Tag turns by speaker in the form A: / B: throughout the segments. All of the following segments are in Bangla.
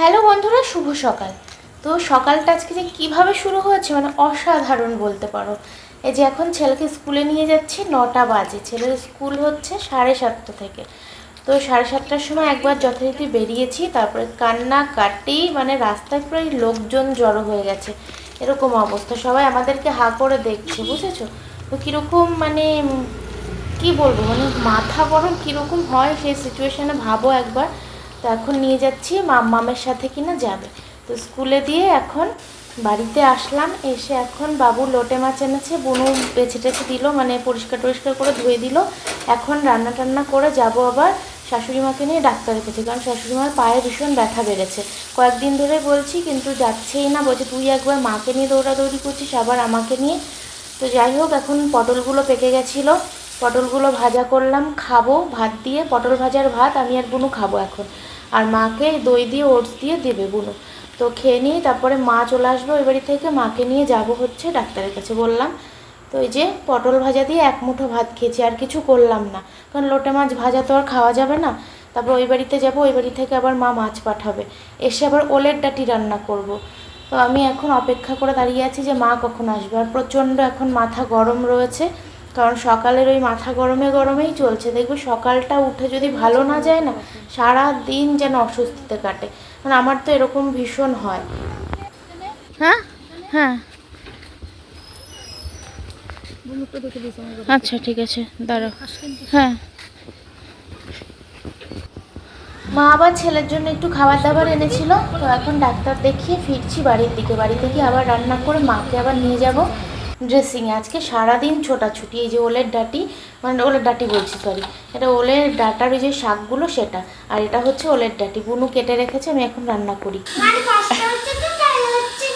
A: হ্যালো বন্ধুরা, শুভ সকাল। তো সকালটা আজকে যে কীভাবে শুরু হয়েছে মানে অসাধারণ বলতে পারো। এই যে এখন ছেলেকে স্কুলে নিয়ে যাচ্ছি, নটা বাজে। ছেলের স্কুল হচ্ছে সাড়ে সাতটা থেকে। তো সাড়ে সাতটার সময় একবার যথারীতি বেরিয়েছি, তারপরে কান্না কাটেই মানে রাস্তায় প্রায় লোকজন জড়ো হয়ে গেছে। এরকম অবস্থা। সবাই আমাদেরকে হা করে দেখছে, বুঝেছ? তো কীরকম মানে কি বলব? মানে মাথা গরম কীরকম হয় সেই সিচুয়েশানে ভাবো একবার। তো এখন নিয়ে যাচ্ছি মামের সাথে কিনা যাবে। তো স্কুলে দিয়ে এখন বাড়িতে আসলাম, এসে এখন বাবু লোটে মাছ এনেছে, বনু বেছে টেছে দিল মানে পরিষ্কার টরিষ্কার করে ধুয়ে দিল। এখন রান্না টান্না করে যাব আবার শাশুড়ি মাকে নিয়ে ডাক্তারের কাছে, কারণ শাশুড়ি মার পায়ে ভীষণ ব্যথা বেড়েছে। কয়েকদিন ধরে বলছি, কিন্তু যাচ্ছেই না, বলছে, তুই একবার মাকে নিয়ে দৌড়াদৌড়ি করছিস, আবার আমাকে নিয়ে। তো যাই হোক, এখন পটলগুলো পেকে গেছিল। পটলগুলো ভাজা করলাম, খাব, ভাত দিয়ে। পটল ভাজার ভাত, আমি আর বুনু খাব এখন। আর মাকে দই দিয়ে ওটস দিয়ে দেবে বুনু। তো খেয়ে নিয়ে তারপরে মা চলে আসবে ওই বাড়ি থেকে, মাকে নিয়ে যাব হচ্ছে ডাক্তারের কাছে বললাম। তো এই যে পটল ভাজা দিয়ে এক মুঠো ভাত খেয়েছি, আর কিছু করলাম না। কারণ লোটে মাছ ভাজা তো আর খাওয়া যাবে না। তারপর ওই বাড়িতে যাব, ওই বাড়ি থেকে আবার মা মাছ পাঠাবে। এসে আবার ওলের ডাটি রান্না করব। তো আমি এখন অপেক্ষা করে দাঁড়িয়ে আছি যে মা কখন আসবে। আর প্রচণ্ড এখন মাথা গরম রয়েছে। কারণ সকালের ওই মাথা গরমে গরমেই চলছে। দেখবে সকালটা উঠে যদি ভালো না যায় না সারা দিন যেন অস্বস্তিতে কাটে। মানে আমার তো এরকম ভীষণ হয়। হ্যাঁ? হ্যাঁ। আচ্ছা ঠিক আছে দাঁড়াও। হ্যাঁ। মা আবার ছেলের জন্য একটু খাবার দাবার এনেছিল। তো এখন ডাক্তার দেখিয়ে ফিরছি বাড়ির দিকে। বাড়ি থেকে আবার রান্না করে মাকে আবার নিয়ে যাব। ড্রেসিংয়ে আজকে সারাদিন ছোটাছুটি এই যে ওলের ডাটি মানে ওলের ডাটি বলছি সরি এটা ওলের ডাটার ওই যে শাকগুলো সেটা। আর এটা হচ্ছে ওলের ডাটি। বুনু কেটে রেখেছে আমি এখন রান্না করি।
B: মানে কষ্ট হচ্ছে তো তাই হচ্ছে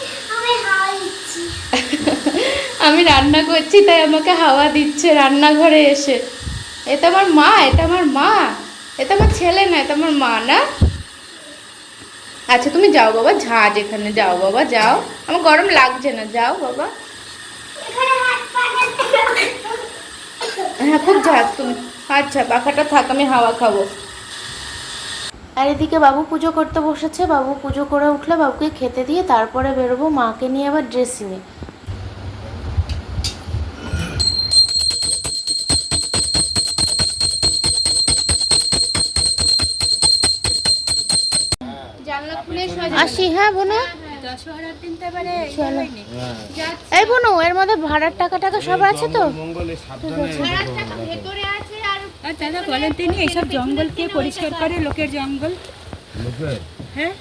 B: আমি
A: রান্না করছি তাই আমাকে হাওয়া দিচ্ছে রান্নাঘরে এসে। এটা আমার মা এটা আমার মা। এটা আমার ছেলে না এটা আমার মা না? আচ্ছা তুমি যাও বাবা ঝাঁজ এখানে যাও বাবা যাও। আমার গরম লাগছে না যাও বাবা। হ্যাঁ খুব ঝাঁজ তুমি। আচ্ছা পাখাটা থাক আমি হাওয়া খাব। আর এদিকে বাবু পুজো করতে বসেছে। বাবু পুজো করে উঠলে বাবুকে খেতে দিয়ে তারপরে বেরোবো মাকে নিয়ে আবার ড্রেসিংয়ে আসি হ্যাঁ বোনো?
C: ইয়ে। যাচ্ছে।
A: এই বোনো এর মধ্যে ভাড়ার টাকা টাকা সব আছে তো?
D: মঙ্গলে সাবধানে
C: ভেতরে আছে আর আর দাদা বলেন তিনি এইসব জঙ্গল কে পরিষ্কার করে? লোকের জঙ্গল? হ্যাঁ?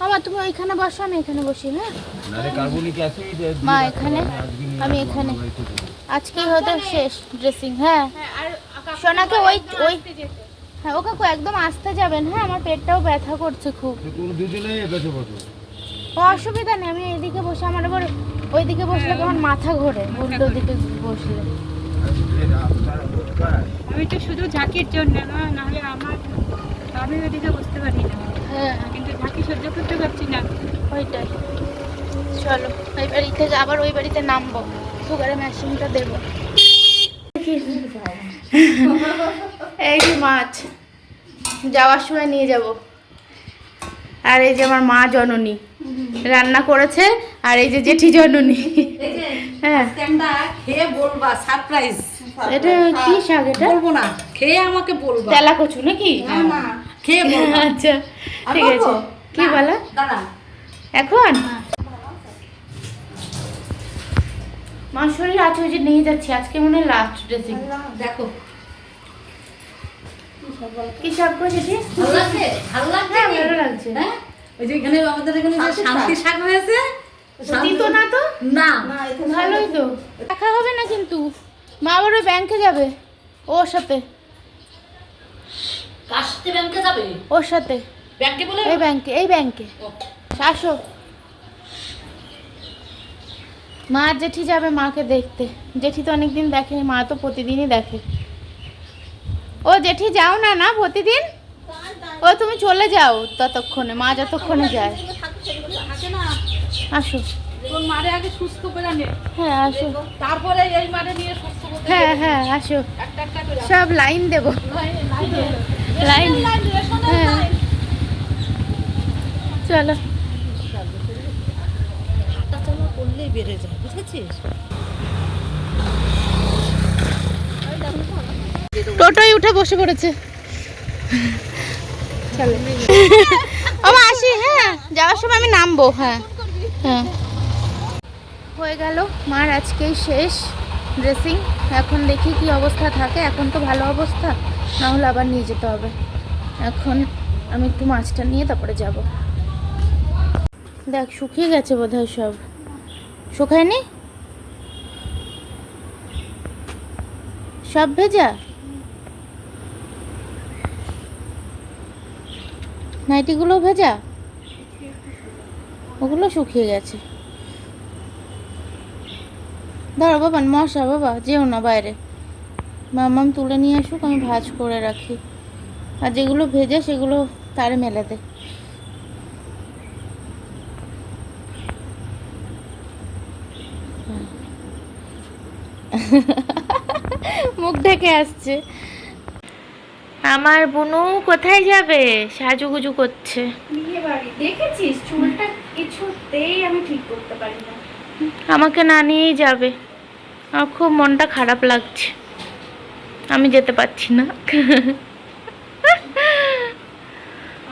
A: আমার তুমি ওইখানে বসো আমি এখানে বসি হ্যাঁ? মা এখানে? আমি এখানে। আজকেই হয়তো শেষ ড্রেসিং হ্যাঁ? সোনাকে ওই ওই হ্যাঁ ও কাকু একদম আসতে যাবেন হ্যাঁ? আমার পেটটাও ব্যথা করছে খুব। অসুবিধা নেই আমি এইদিকে বসে আমার আবার ওইদিকে বসলে কেমন মাথা ঘোরে উল্টো দিকে বসলে।
C: আমি তো শুধু ঝাঁকির জন্য না নাহলে আমার আমি ওদিকে বুঝতে পারি না।
A: হ্যাঁ।
C: কিন্তু ঝাঁকি সহ্য করতে পারছি না।
A: ওইটাই। চলো ওই বাড়ি থেকে আবার ওই বাড়িতে নামবো। সুগারের মেশিনটা দেবো। এই মাছ যাওয়ার সময় নিয়ে যাব। আর এই যে আমার মা জননী। রান্না করেছে আর এই যে জেঠি জননী। হ্যাঁ।
E: খেয়ে বলবা সারপ্রাইজ
A: এটা কি শাক এটা?
E: বলব না খেয়ে আমাকে বলবা।
A: তেলা কচু নাকি?
E: না না খেয়ে বলবা।
A: আচ্ছা ঠিক আছে। কি বলা? এখন? মার শরীর আছে ওই যে নিয়ে যাচ্ছি আজকে মনে হয় লাস্ট ড্রেসিং
E: দেখো।
A: কি
E: ভালো লাগছে ভালো লাগছে
A: হ্যাঁ ভালো লাগছে
E: হ্যাঁ ওই যে এখানে আমাদের এখানে যে
A: শান্তি
E: শান্তি শাক হয়েছে?
A: দিত না তো?
E: না।
A: ভালোই তো। দেখা হবে না কিন্তু। মা আবার ব্যাংকে যাবে ওর সাথে।
E: সাথে ব্যাংকে যাবে?
A: ওর সাথে।
E: ব্যাংকে বলে
A: এই ব্যাংকে এই ব্যাংকে আসো। মা জেঠি যাবে মাকে দেখতে। জেঠি তো অনেকদিন দেখেনি মা তো প্রতিদিনই দেখে। ও জেঠি যাও না না প্রতিদিন? ও তুমি চলে যাও ততক্ষণে মা যতক্ষণে যায়। আসো।
E: তোর মারে আগে সুস্থ করে নে।
A: হ্যাঁ আসো।
E: তারপরে এই মারে নিয়ে সুস্থ করতে
A: হ্যাঁ হ্যাঁ আসো। সব লাইন দেবো। লাইন হ্যাঁ। চলো।
E: হাঁটাচলা করলেই বেড়ে যায় বুঝেছিস?
A: টোটোয় উঠে বসে পড়েছে। আমার আসি হ্যাঁ যাওয়ার সময় আমি নামবো হ্যাঁ হ্যাঁ। হয়ে গেল, মার আজকেই শেষ ড্রেসিং এখন দেখি কি অবস্থা থাকে, এখন তো ভালো অবস্থা না হলে আবার নিয়ে যেতে হবে। এখন আমি একটু মাছটা নিয়ে তারপরে যাব। দেখ, শুকিয়ে গেছে বোধহয় সব। শুকায়নি? সব ভেজা? নাইটিগুলো ভেজা? ওগুলো শুকিয়ে গেছে। ধরো বাবা, মশা বাবা, যেও না বাইরে। মামাম তুলে নিয়ে আসুক, আমি ভাজ করে রাখি। আর যেগুলো ভেজে, সেগুলো তারে মেলে দে। মুখ ঢেকে আসছে। আমার বুনু কোথায় যাবে? সাজুগুজু করছে।
C: বিয়ে বাড়ি। দেখেছিস? চুলটা কিছুতেই আমি ঠিক করতে পারি না।
A: আমাকে না নিয়েই যাবে। আমার খুব মনটা খারাপ লাগছে। আমি যেতে পারছি না।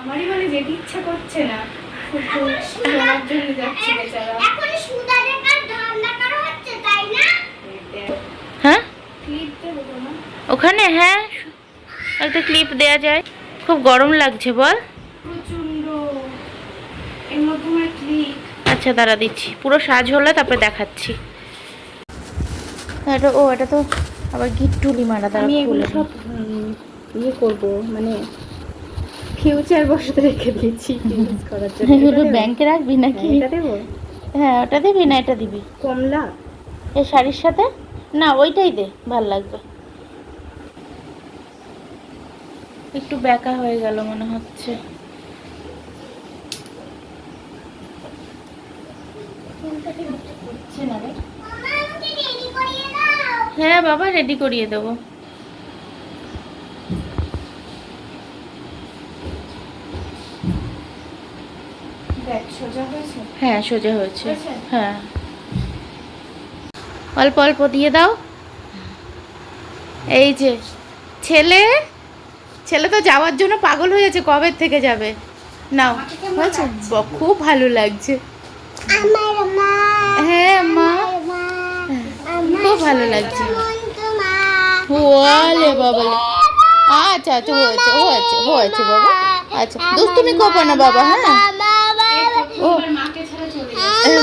C: আমারই মানে যেতে ইচ্ছা করছে না।
A: হ্যাঁ? ওখানে? হ্যাঁ? একটা ক্লিপ দেয়া যায়। খুব গরম লাগছে বল। আচ্ছা দাঁড়া দিচ্ছি। পুরো সাজ হলে তারপরে দেখাচ্ছি। এটা ও এটা তো আবার গিট্টুলি মারা দাঁড়া
C: আমি এগুলো
A: খুলে
C: সব ইয়ে করব মানে ফিউচার বসাতে রেখে দিয়েছি ইউজ করার জন্য।
A: এগুলো ব্যাংকে রাখবি নাকি?
C: হ্যাঁ, এটা দেবো?
A: হ্যাঁ ওটা দিবি না এটা দিবি?
C: কমলা?
A: এই শাড়ির সাথে? না ওইটাই দে ভালো লাগবে। একটু বেঁকা হয়ে গেল মনে হচ্ছে। হ্যাঁ বাবা রেডি করিয়ে দেবো। হ্যাঁ সোজা হয়েছে? হ্যাঁ। অল্প অল্প দিয়ে দাও। এই যে ছেলে ছেলে তো যাওয়ার জন্য পাগল হয়ে যাচ্ছে কবে থেকে যাবে? নাও হয়েছে? ব- খুব ভালো লাগছে। হ্যাঁ মা। খুব ভালো লাগছে। ওয়ালে বাবা লে। আচ্ছা আচ্ছা হয়েছে হয়েছে হয়েছে বাবা। আচ্ছা দুষ্টুমি করব না বাবা হ্যাঁ? ও।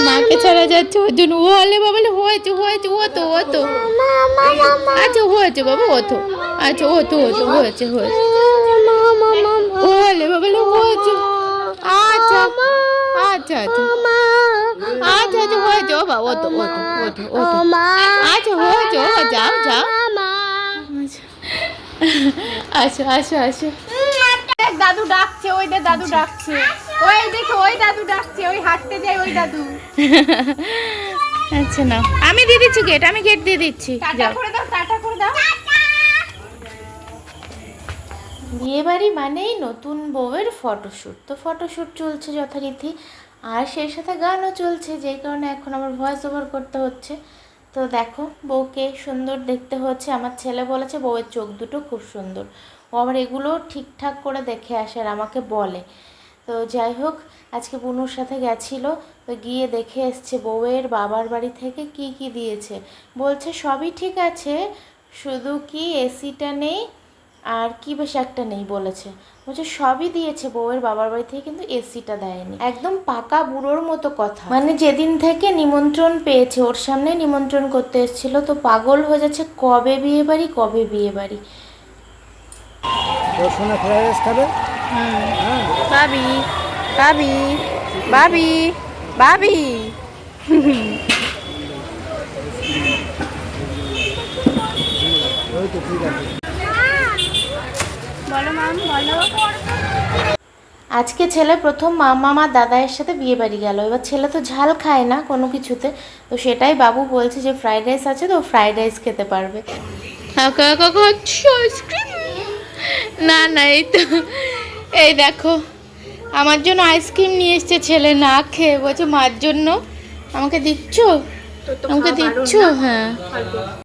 C: মাকে ছাড়া
A: যাচ্ছে ওর জন্য। ওয়ালে বাবা লে, হয়েছে হয়েছে ও তো ও তো। আচ্ছা হয়েছে বাবা ও তো। আচ্ছা ও তো ও তো হয়েছে হয়েছে ওলে বাবা লে, হয়েছে আচ্ছা আচ্ছা আচ্ছা। আচ্ছা আচ্ছা হয়েছে ও বাবা ও তো ও তো ও তো ও তো। আচ্ছা হয়েছে ও যাও যাও। আচ্ছা আচ্ছা আচ্ছা।
C: দাদু ডাকছে ওই দাদু ডাকছে। ওই দেখো ওই দাদু ডাকছে ওই হাঁটতে যায় ওই দাদু।
A: আচ্ছা না আমি দিয়ে দিচ্ছি গেট আমি গেট দিয়ে দিচ্ছি।
C: টাটা করে দাও টাটা করে দাও।
A: বিয়ে বাড়ি মানেই নতুন বউয়ের ফটোশ্যুট। তো ফটোশ্যুট চলছে যথারীতি, আর সেই সাথে গানও চলছে, যেই কারণে এখন আমার ভয়েস ওভার করতে হচ্ছে। তো দেখো, বউকে সুন্দর দেখতে হচ্ছে। আমার ছেলে বলেছে, বউয়ের চোখ দুটো খুব সুন্দর। ও আবার এগুলো ঠিকঠাক করে দেখে আসে আর আমাকে বলে। তো যাই হোক, আজকে বুনুর সাথে গেছিল, তো গিয়ে দেখে এসছে বউয়ের বাবার বাড়ি থেকে কি কি দিয়েছে। বলছে, সবই ঠিক আছে, শুধু কি এসিটা নেই আর কি বেশ একটা নেই বলেছে। বলছে সবই দিয়েছে বউয়ের বাবার বাড়ি থেকে কিন্তু এসিটা দেয়নি। একদম পাকা বুড়োর মতো কথা। মানে যেদিন থেকে নিমন্ত্রণ পেয়েছে ওর সামনে নিমন্ত্রণ করতে এসেছিল তো পাগল হয়ে যাচ্ছে কবে বিয়ে বাড়ি কবে বিয়ে বাড়ি বাবি বাবি বাবি বাবি
D: ওই ঠিক আছে।
C: বলো মাম বলো।
A: আজকে ছেলে প্রথম মা মামা দাদায়ের সাথে বিয়ে বাড়ি গেল। এবার ছেলে তো ঝাল খায় না কোনো কিছুতে। তো সেটাই বাবু বলছে যে ফ্রাইড রাইস আছে তো ফ্রাইড রাইস খেতে পারবে। না না এই তো এই দেখো আমার জন্য আইসক্রিম নিয়ে এসছে ছেলে না খেয়ে। বলছে মার জন্য আমাকে দিচ্ছ? আমাকে দিচ্ছ? হ্যাঁ।